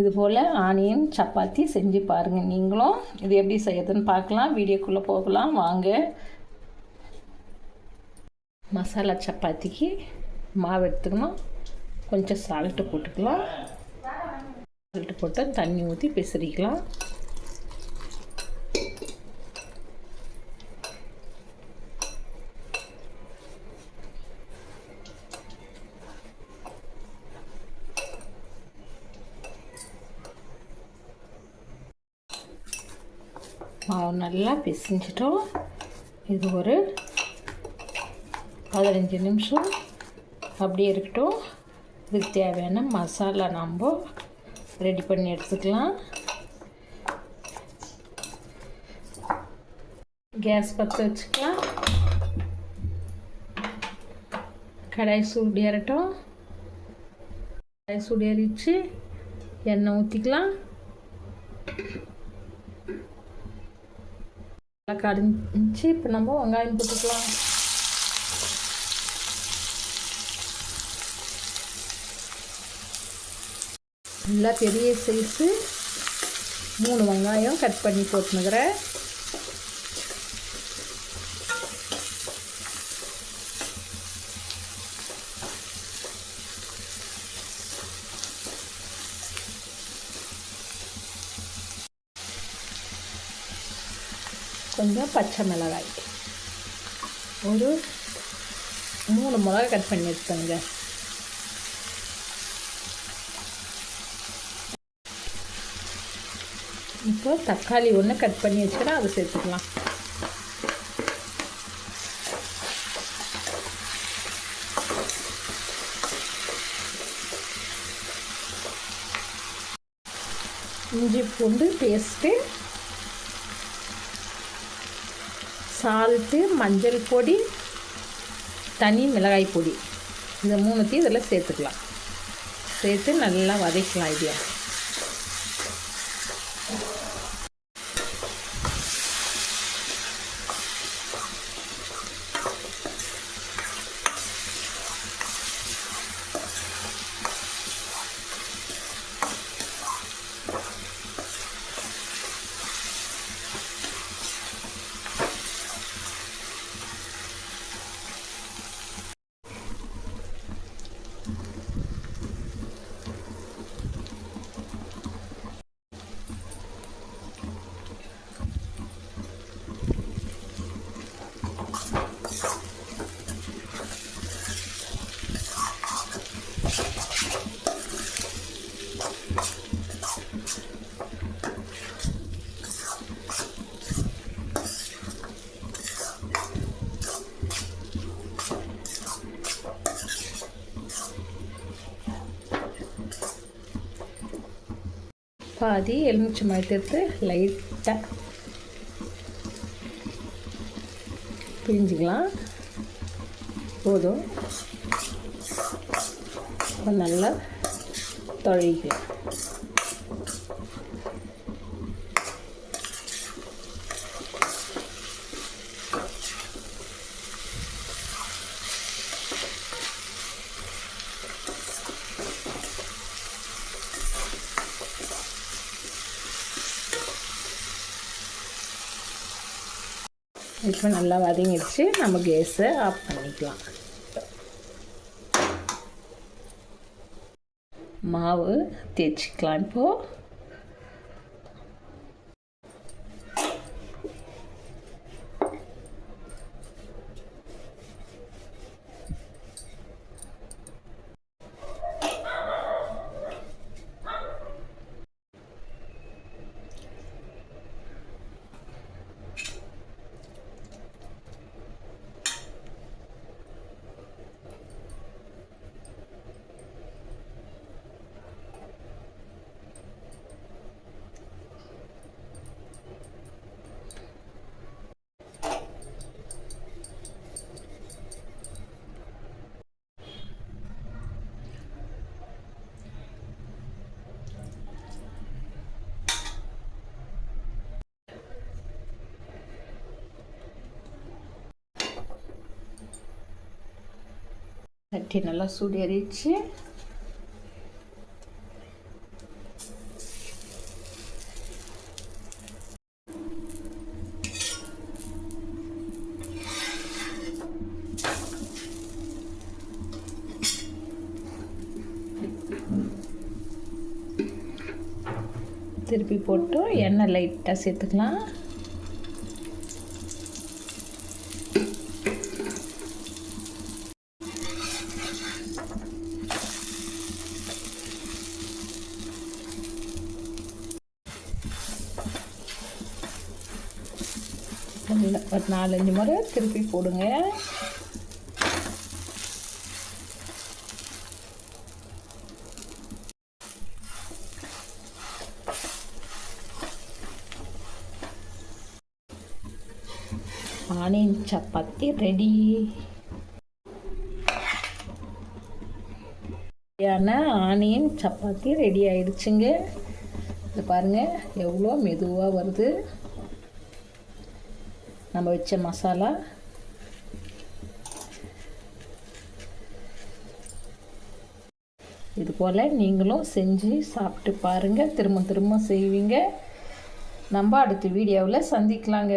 இது போல் ஆனியன் சப்பாத்தி செஞ்சு பாருங்கள் நீங்களும் இது எப்படி செய்யறதுன்னு பார்க்கலாம். வீடியோக்குள்ளே போகலாம். வாங்க. மசாலா சப்பாத்திக்கு மாவு எடுத்துக்கணும். கொஞ்சம் சால்ட்டு போட்டுக்கலாம். சால்ட்டு போட்டு தண்ணி ஊற்றி பிசிறிக்கலாம் மாவு நல்லா பிசைஞ்சிட்டோம். இது ஒரு பதினஞ்சு நிமிஷம் அப்படியே இருக்கட்டும். இதுக்கு தேவையான மசாலா நம்ம ரெடி பண்ணி எடுத்துக்கலாம். கேஸ் பற்ற வச்சுக்கலாம். கடாய் சூடு ஏறட்டும். கடாய் சூடு ஏறிச்சு எண்ணெய் ஊற்றிக்கலாம் நல்லா கடிஞ்சி இப்போ நம்ம வெங்காயம் போட்டுக்கலாம் நல்லா பெரிய சைஸு மூணு வெங்காயம் கட் பண்ணி போட்டுனுக்கிறேன் கொஞ்சம் பச்சை மிளகாய். ஒரு மூணு மிளகாய் கட் பண்ணி எடுத்துங்க இப்போ தக்காளி ஒன்று கட் பண்ணி வச்சுக்கிறேன் அதை சேர்த்துக்கலாம். இஞ்சி பூண்டு பேஸ்ட்டு சால்ட்டு மஞ்சள் பொடி தனி மிளகாய் பொடி. இந்த மூணுத்தையும் இதில் சேர்த்துக்கலாம். சேர்த்து நல்லா வதக்கலாம் இது பாதி எலுமிச்சை மரத்தை எடுத்து லைட்டாக பிரிஞ்சுக்கலாம். போதும். நல்லா தொழிக்கலாம் இப்போ நல்லா வதங்கிடுச்சு. நம்ம கேஸை ஆஃப் பண்ணிக்கலாம். மாவு தேய்ச்சிக்கலாம் இப்போது தட்டி நல்லா சூடு ஏறிச்சு திருப்பி போட்டு எண்ணெய் லைட்டாக சேர்த்துக்கலாம். நல்ல ஒரு நாலஞ்சு முறை திருப்பி போடுங்க. Onion chapati ready. Onion chapati ready ஆயிடுச்சுங்க. இது பாருங்கள் எவ்வளோ மெதுவாக வருது. நம்ம வச்ச மசாலா. இது போல் நீங்களும் செஞ்சு சாப்பிட்டு பாருங்கள் திரும்ப திரும்ப செய்வீங்க. நம்ம அடுத்த வீடியோவில் சந்திக்கலாங்க.